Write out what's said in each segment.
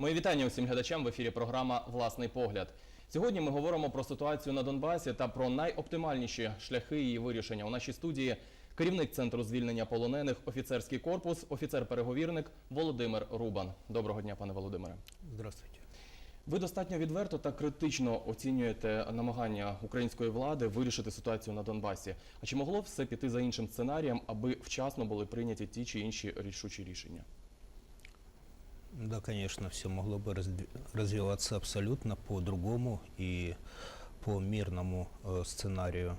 Мої вітання усім глядачам в ефірі програма Власний погляд. Сьогодні ми говоримо про ситуацію на Донбасі та про найоптимальніші шляхи її вирішення. У нашій студії керівник центру звільнення полонених, офіцерський корпус, офіцер-переговірник Володимир Рубан. Доброго дня, пане Володимире. Здравствуйте. Ви достатньо відверто та критично оцінюєте намагання української влади вирішити ситуацію на Донбасі. А чи могло все піти за іншим сценарієм, аби вчасно були прийняті ті чи інші рішучі рішення? Да, конечно, все могло бы разви- развиваться абсолютно по-другому и по мирному э, сценарию.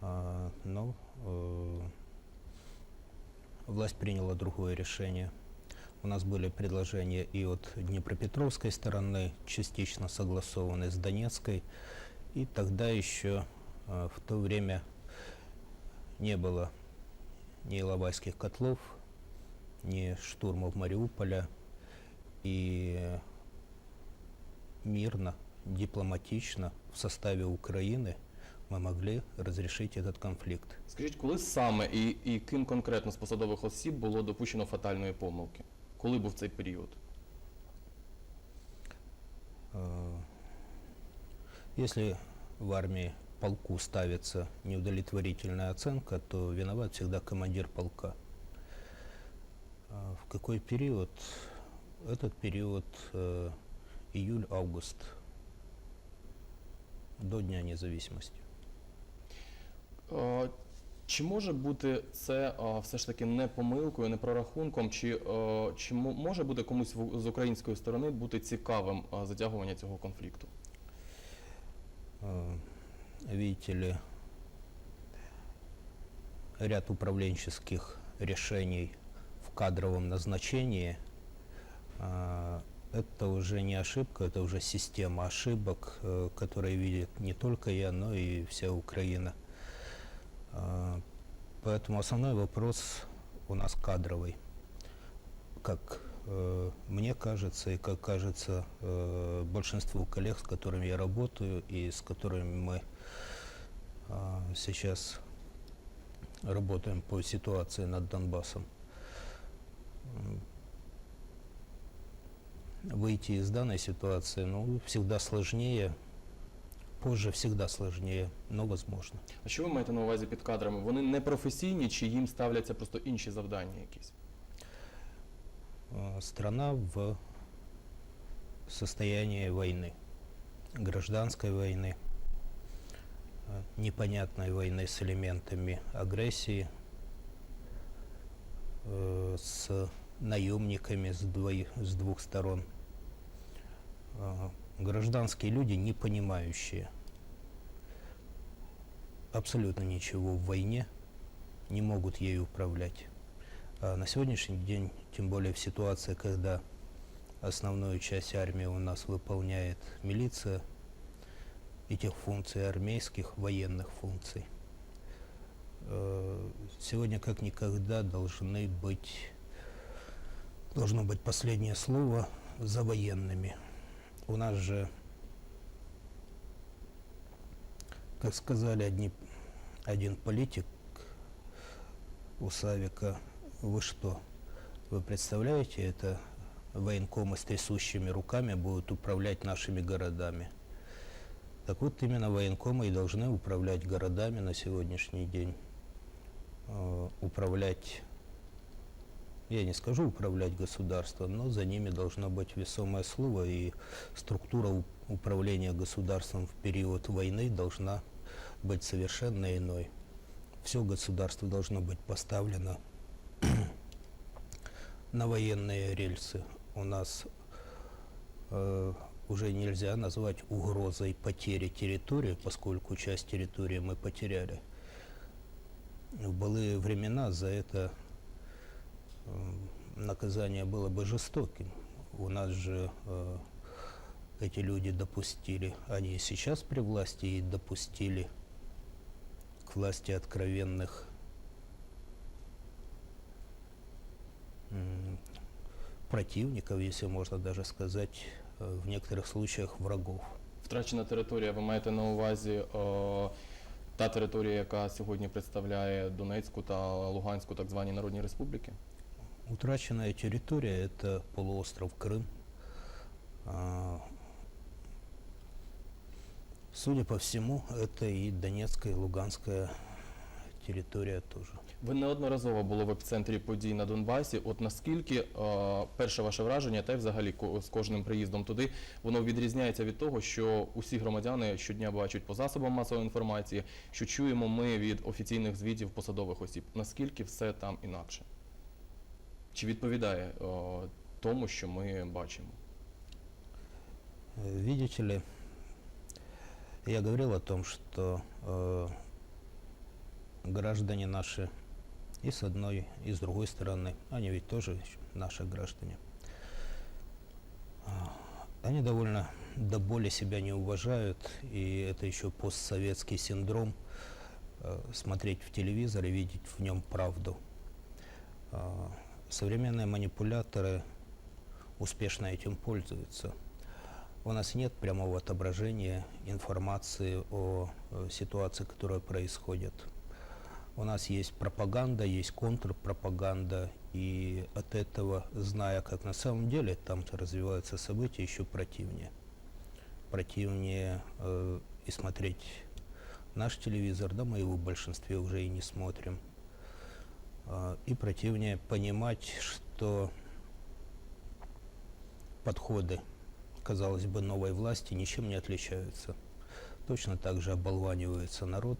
А, но э, власть приняла другое решение. У нас были предложения и от Днепропетровской стороны, частично согласованные с Донецкой. И тогда еще э, в то время не было ни Иловайских котлов, ни штурмов Мариуполя. И мирно, дипломатично в составе Украины мы могли разрешить этот конфликт. Скажіть, коли саме і, і ким конкретно з посадових осіб було допущено фатальної помилки? Коли був цей період? Э, Если в армии полку ставится неудовлетворительная оценка, то виноват всегда командир полка. А В какой период? Этот период э, июль-август до Дня независимости. Е, Чи може бути це е, все ж таки не помилкою, не прорахунком, чи, е, чи мо- може бути комусь в- з української сторони бути цікавим е, затягування цього конфлікту? Э, видите ли, ряд управленческих решений в кадровом назначении а, это уже не ошибка, это уже система ошибок, э, которые видит не только я, но и вся Украина. А, Поэтому основной вопрос у нас кадровый. Как э, мне кажется и как кажется э, большинству коллег, с которыми я работаю и с которыми мы а, сейчас работаем по ситуации над Донбассом М, Выйти из данной ситуации, ну, всегда сложнее, позже всегда сложнее, но возможно. А що ви маєте на увазі під кадрами? Вони не професійні, чи їм ставляться просто інші завдання якісь? Э, Страна в состоянии войны, гражданской войны, э, непонятной войны с элементами агрессии, э, с наемниками с, двоих, с двух сторон. Э, Гражданские люди, не понимающие абсолютно ничего в войне, не могут ею управлять. А на сегодняшний день, тем более в ситуации, когда основную часть армии у нас выполняет милиция, этих функций армейских, военных функций, э, сегодня как никогда должны быть, должно быть последнее слово за военными. У нас же, как сказали одни, один политик у Савика, вы что, вы представляете, это военкомы с трясущими руками будут управлять нашими городами. Так вот, именно военкомы и должны управлять городами на сегодняшний день. Э, управлять, я не скажу управлять государством, но за ними должно быть весомое слово, и структура управления государством в период войны должна быть совершенно иной. Все государство должно быть поставлено на военные рельсы. У нас э, уже нельзя назвать угрозой потери территории, поскольку часть территории мы потеряли. В былые времена за это наказание было бы жестоким. У нас же э, эти люди допустили, они и сейчас при власти и допустили к власти откровенных м, противников, если можно даже сказать, э, в некоторых случаях врагов. Втрачена територія, ви маєте на увазі е, та територія, яка сьогодні представляє Донецьку та Луганську так звані народні республіки? Утраченная территория – это полуостров Крым, А, Судя по всему, это и Донецкая, и Луганская территория тоже. Ви неодноразово були в епіцентрі подій на Донбасі. От наскільки е, перше ваше враження, та й взагалі ко- з кожним приїздом туди, воно відрізняється від того, що усі громадяни щодня бачать по засобам масової інформації, що чуємо ми від офіційних звітів посадових осіб. Наскільки все там інакше? Чи відповідає е, тому, що ми бачимо? Э, Видите ли, я говорил о том, что э, граждане наши и с одной, и с другой стороны, они ведь тоже ещё наши граждане, а, они довольно до боли себя не уважают, и это еще постсоветский синдром э, смотреть в телевизор и видеть в нем правду. А, Современные манипуляторы успешно этим пользуются. У нас нет прямого отображения информации о э, ситуации, которая происходит. У нас есть пропаганда, есть контрпропаганда, и от этого, зная, как на самом деле там развиваются события, еще противнее. Противнее э, и смотреть наш телевизор, да мы его в большинстве уже и не смотрим. А, и противнее понимать, что подходы казалось бы, новой власти ничем не отличаются. Точно так же оболванивается народ,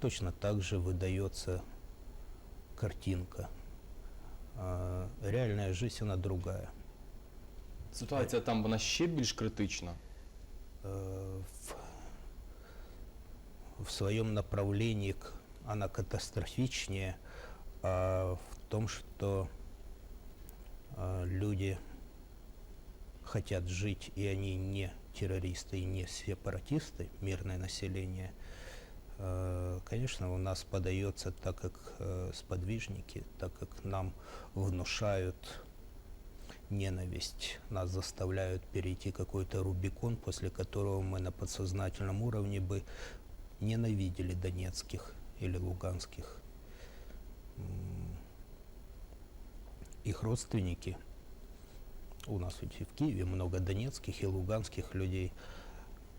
точно так же выдается картинка. А реальная жизнь, она другая. Ситуація там вона ще більш критична. Э, В, в своем направлении она катастрофичнее, а в том, что а, люди хотят жить, и они не террористы и не сепаратисты, мирное население, э, конечно, у нас подается так, как э, сподвижники, так как нам внушают ненависть, нас заставляют перейти какой-то Рубикон, после которого мы на подсознательном уровне бы ненавидели донецких или луганских. Их родственники, у нас ведь в Киеве много донецких и луганских людей,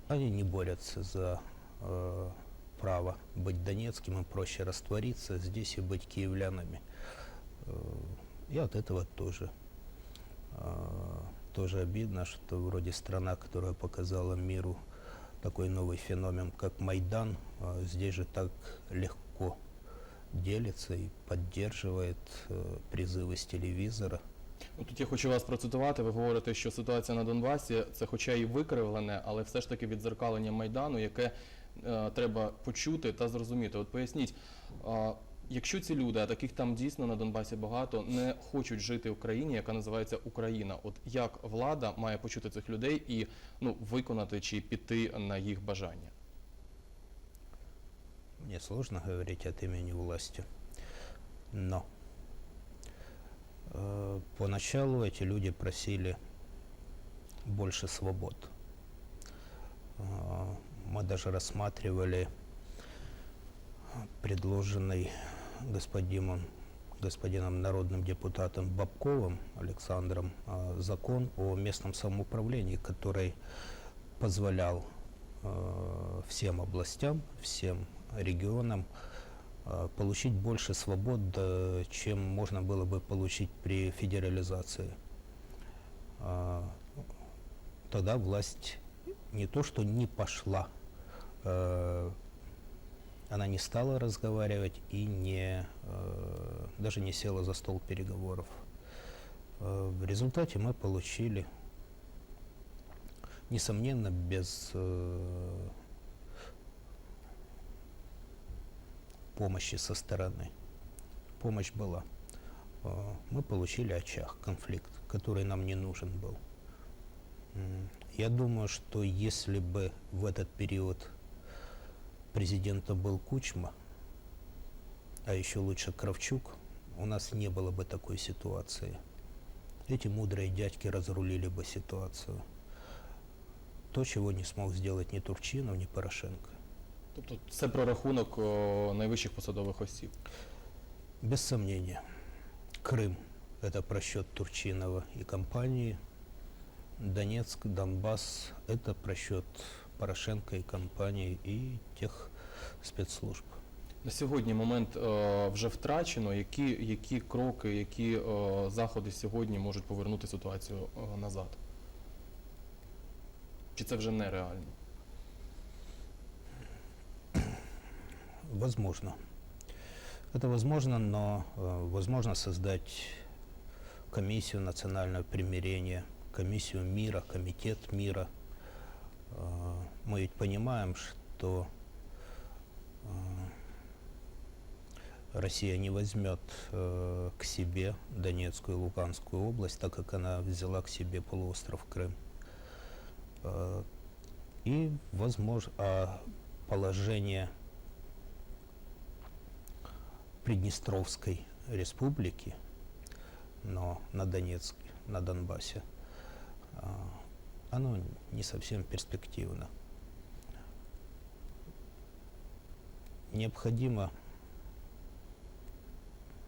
они не борются за э, право быть донецким, им проще раствориться здесь и быть киевлянами. Э, и от этого тоже. А, тоже обидно, что вроде страна, которая показала миру такой новый феномен, как Майдан, а, здесь же так легко делится и поддерживает э, призывы с телевизора. Ну, Тут я хочу вас процитувати. Ви говорите, що ситуація на Донбасі це, хоча і викривлене, але все ж таки відзеркалення майдану, яке е, треба почути та зрозуміти. От поясніть, а, якщо ці люди, а таких там дійсно на Донбасі багато, не хочуть жити в країні, яка називається Україна, от як влада має почути цих людей і ну виконати чи піти на їх бажання? Мне сложно говорить от имени власти, но э, поначалу эти люди просили больше свобод. А, Мы даже рассматривали предложенный господином, господином народным депутатом Бабковым Александром а, закон о местном самоуправлении, который позволял э, всем областям, всем регионам э, получить больше свобод, э, чем можно было бы получить при федерализации. Тогда власть не то, что не пошла, э, она не стала разговаривать и не, э, даже не села за стол переговоров. Э, В результате мы получили, несомненно, без э, помощи со стороны. Помощь была. Э, Мы получили очаг, конфликт, который нам не нужен был. Я думаю, что если бы в этот период президентом был Кучма, а еще лучше Кравчук, у нас не было бы такой ситуации. Эти мудрые дядьки разрулили бы ситуацию. То, чего не смог сделать ни Турчинов, ни Порошенко. Тобто це про рахунок о, найвищих посадових осіб. Без сомнения. Крым – это просчет Турчинова и компании. Донецк, Донбасс – это просчет Порошенко и компании и тех спецслужб. На сьогодні момент е, вже втрачено. Які, які кроки, які е, заходи сьогодні можуть повернути ситуацію е, назад? Чи це вже нереально? Возможно. Это возможно, но э, возможно создать комиссию национального примирения, комиссию мира, комитет мира. Э, мы ведь понимаем, что э, Россия не возьмет к себе Донецкую и Луганскую область, так как она взяла к себе полуостров Крым. И, возможно, а положение Приднестровской республики, но на Донецке, на Донбассе, а, оно не совсем перспективно. Необходимо,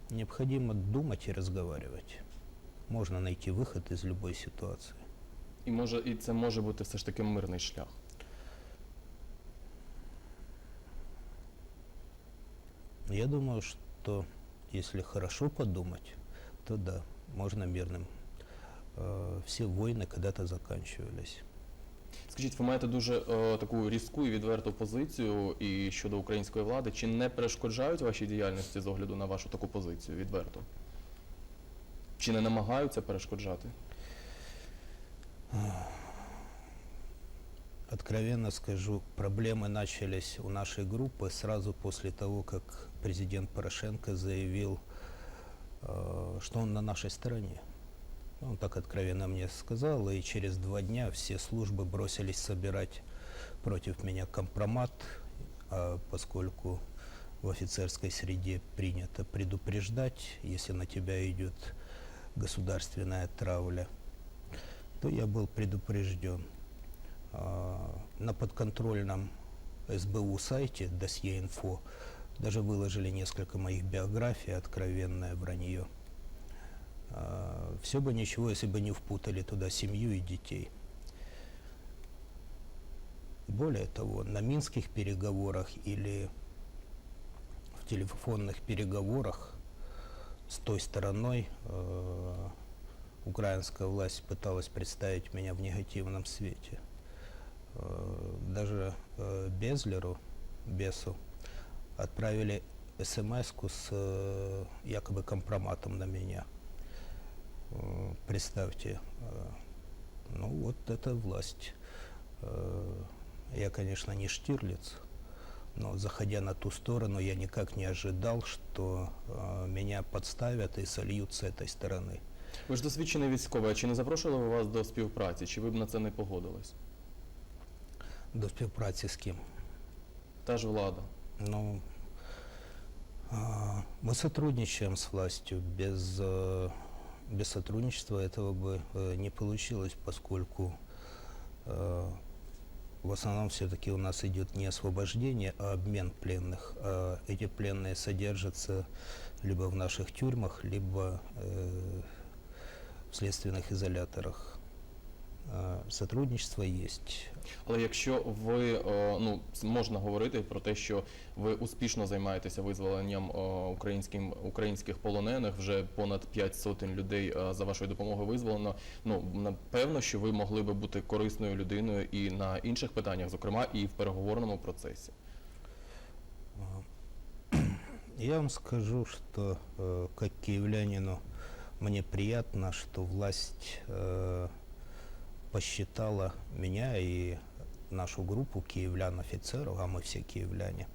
необходимо думать и разговаривать. Можно найти выход из любой ситуации. І може, і це може бути все ж таки мирний шлях. Я думаю, что если хорошо подумать, то да, можно мирным. Э, Все войны когда-то заканчивались. Скажіть, ви маєте дуже е, таку різку і відверту позицію і щодо української влади. Чи не перешкоджають вашій діяльності з огляду на вашу таку позицію відверту? Чи не намагаються перешкоджати? Откровенно скажу, проблемы начались у нашей группы сразу после того, как президент Порошенко заявил, э, что он на нашей стороне. Он так откровенно мне сказал, и через два дня все службы бросились собирать против меня компромат, а поскольку в офицерской среде принято предупреждать, если на тебя идет государственная травля, то я был предупрежден. А, На подконтрольном СБУ сайте досье инфо даже выложили несколько моих биографий, откровенное вранье. Все бы ничего, если бы не впутали туда семью и детей. Более того, на минских переговорах или в телефонных переговорах с той стороной э, украинская власть пыталась представить меня в негативном свете. Э, даже э, Безлеру, Бесу, отправили смс с э, якобы компроматом на меня. Представьте, ну вот это власть. Я, конечно, не Штирлиц, но заходя на ту сторону, я никак не ожидал, что меня подставят и сольют с этой стороны. Ви ж досвідчений військовий, а чи не запрошували вас до співпраці? Чи ви б на це не погодились? До співпраці з ким? Та ж влада. Ну, а, мы сотрудничаем с властью. Без, э, без сотрудничества этого бы э, не получилось, поскольку э, в основном все-таки у нас идет не освобождение, а обмен пленных. А эти пленные содержатся либо в наших тюрьмах, либо э, в следственных изоляторах. Сотрудничество есть. Але якщо ви е, ну можна говорити про те, що ви успішно займаєтеся визволенням е, українським українських полонених, вже понад 5 сотень людей е, за вашою допомогою визволено. Ну напевно, що ви могли би бути корисною людиною і на інших питаннях, зокрема і в переговорному процесі. Я вам скажу, что э, как киевлянину мне приятно, что власть э, посчитала меня и нашу группу киевлян-офицеров, а мы все киевляне,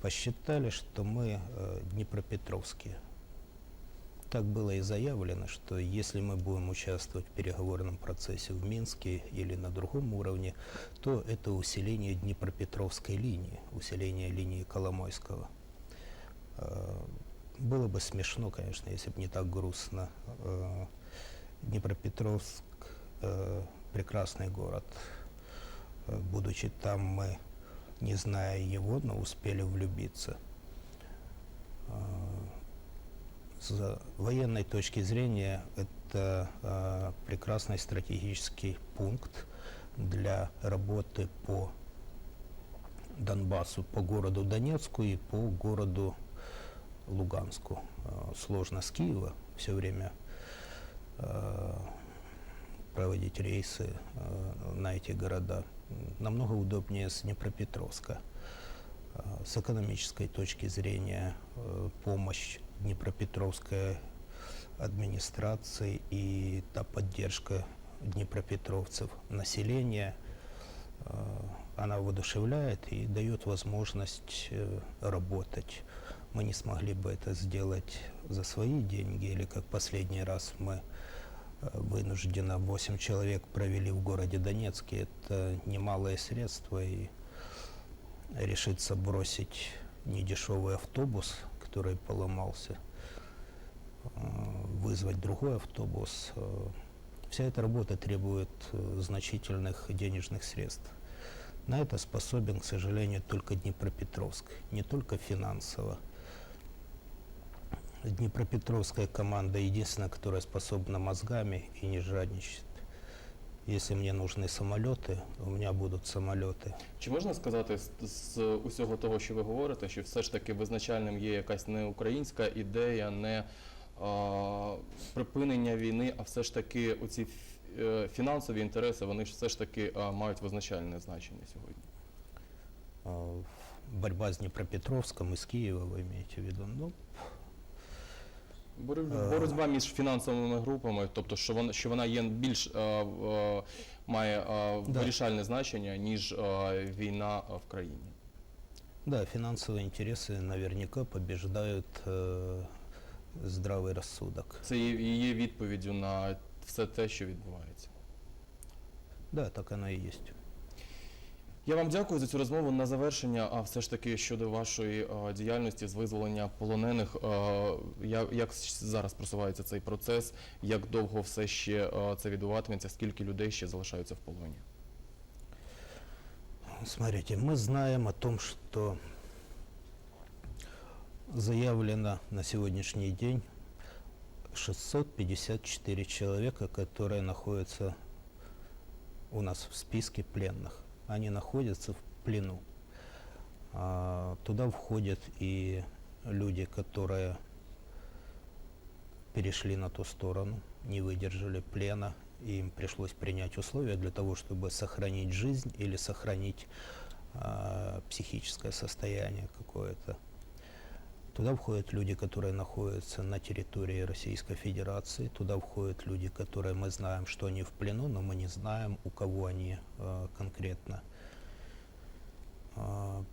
посчитали, что мы э, днепропетровские. Так было и заявлено, что если мы будем участвовать в переговорном процессе в Минске или на другом уровне, то это усиление Днепропетровской линии, усиление линии Коломойского. Э, Было бы смешно, конечно, если бы не так грустно. Э, Днепропетровск э, прекрасный город. Э, Будучи там, мы, не зная его, но успели влюбиться. С военной точки зрения, это прекрасный стратегический пункт для работы по Донбассу, по городу Донецку и по городу Луганску. Э, Сложно с Киева все время э, проводить рейсы э, на эти города. Намного удобнее с Днепропетровска. С экономической точки зрения помощь Днепропетровской администрации и та поддержка днепропетровцев населения, она воодушевляет и дает возможность э, работать. Мы не смогли бы это сделать за свои деньги, или как последний раз мы э, вынужденно 8 человек провели в городе Донецке. Это немалые средства, и решиться бросить недешевый автобус, который поломался, э, вызвать другой автобус. э, Вся эта работа требует значительных денежных средств. На это способен, к сожалению, только Днепропетровск, не только финансово. Днепропетровская команда единственная, которая способна мозгами и не жадничает. Если мне нужны самолеты, у меня будут самолеты. Чи можна сказати з, з усього того, що ви говорите, що все ж таки визначальним є якась не українська ідея, не а, припинення війни, а все ж таки оці ф- е, фінансові інтереси, вони ж все ж таки а, мають визначальне значення сьогодні. Э, Борьба с Днепропетровском и с Киева, вы имеете в виду? Ну, Боротьба, Е. боротьба між фінансовими групами, тобто що вона що вона є більш е, е, має е, Да. вирішальне значення, ніж е, війна е, в країні. да, финансовые интересы наверняка побеждают э, здравый рассудок. Це є, і є відповіддю на все те, що відбувається. Да, так оно и есть. Я вам дякую за цю розмову. На завершення, а все ж таки щодо вашої е, діяльності з визволення полонених, е, я- як с- зараз просувається цей процес, як довго все ще е, це відбуватиметься, скільки людей ще залишаються в полоні? Смотрите, мы знаем о том, что заявлено на сегодняшний день 654 человека, которые находятся у нас в списке пленных. Они находятся в плену. А, туда входят и люди, которые перешли на ту сторону, не выдержали плена, и им пришлось принять условия для того, чтобы сохранить жизнь или сохранить а, психическое состояние какое-то. Туда входят люди, которые находятся на территории Российской Федерации. Туда входят люди, которые мы знаем, что они в плену, но мы не знаем, у кого они э, конкретно. А,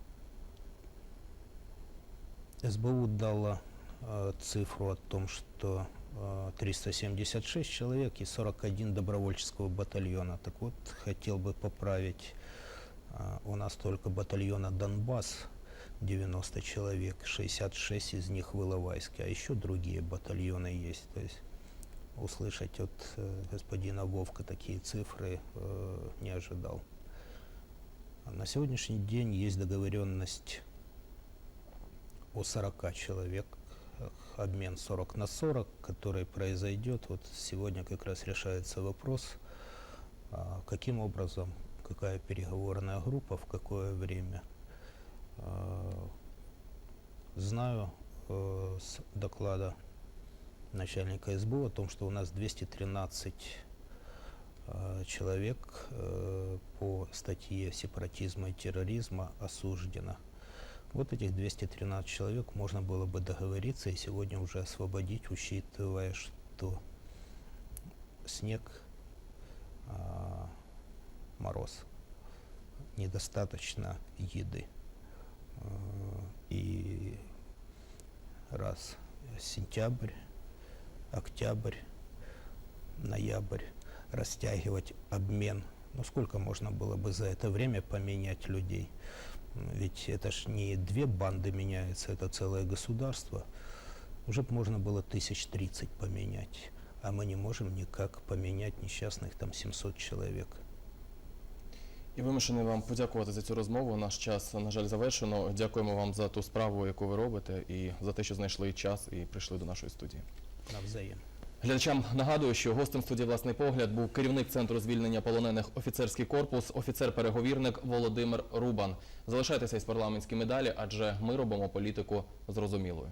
СБУ дала э, цифру о том, что э, 376 человек и 41 добровольческого батальона. Так вот, хотел бы поправить, э, у нас только батальона Донбасс 90 человек, 66 из них в Иловайске, а еще другие батальоны есть. То есть услышать от э, господина Вовка такие цифры э, не ожидал. На сегодняшний день есть договоренность о 40 человек, обмен 40 на 40, который произойдет. Вот сегодня как раз решается вопрос, а, каким образом, какая переговорная группа, в какое время. А, Знаю э, с доклада начальника СБУ о том, что у нас 213 э, человек э, по статье сепаратизма и терроризма осуждено. Вот этих 213 человек можно было бы договориться и сегодня уже освободить, учитывая, что снег, мороз, недостаточно еды. А, И раз сентябрь, октябрь, ноябрь растягивать обмен. Ну сколько можно было бы за это время поменять людей? Ведь это ж не две банды меняются, это целое государство. Уже можно было тысяч тридцать поменять, а мы не можем никак поменять несчастных там 700 человек. І вимушений вам подякувати за цю розмову. Наш час, на жаль, завершено. Дякуємо вам за ту справу, яку ви робите, і за те, що знайшли час і прийшли до нашої студії. Навзаєм. Глядачам нагадую, що гостем студії власний погляд був керівник центру звільнення полонених офіцерський корпус, офіцер-переговірник Володимир Рубан. Залишайтеся із парламентськими далі, адже ми робимо політику зрозумілою.